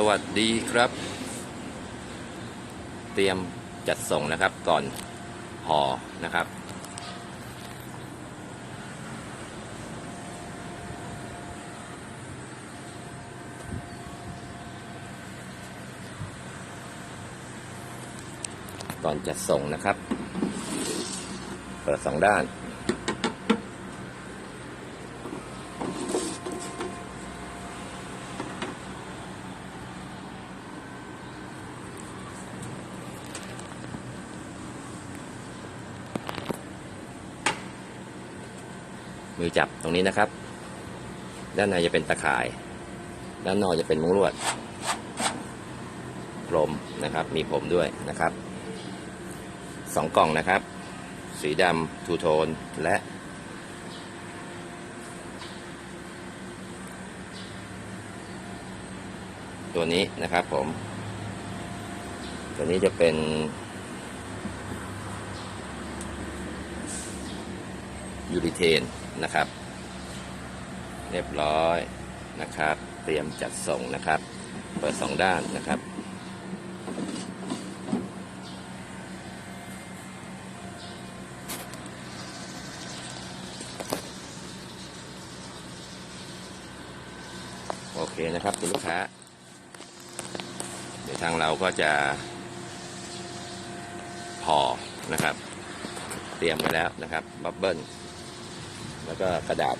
สวัสดีครับ เตรียมจัดส่งนะครับก่อนห่อนะครับ ก่อนจัดส่งนะครับ เปิดสองด้าน มือจับตรงนี้นะครับ ด้านในจะเป็นตะข่าย ด้านนอกจะเป็นมุ้งลวดกลมนะครับ มีผมด้วยนะครับสองกล่องนะครับ สีดำทูโทนและ ตัวนี้นะครับผม ตัวนี้จะเป็น ยูริเทนนะครับ เรียบร้อยนะครับ เตรียมจัดส่งนะครับ เปิดสองด้านนะครับ โอเคนะครับคุณลูกค้า เดี๋ยวทางเราก็จะพอนะครับ เตรียมไว้แล้วนะครับ บับเบิ้ล แล้วก็กระดาษ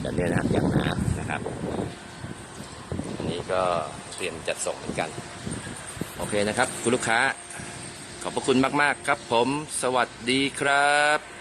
แบบนี้นะครับอย่างหนานะครับ อันนี้ก็เตรียมจัดส่งเหมือนกัน โอเคนะครับ คุณลูกค้า ขอบพระคุณมาก ๆ ครับผม สวัสดีครับ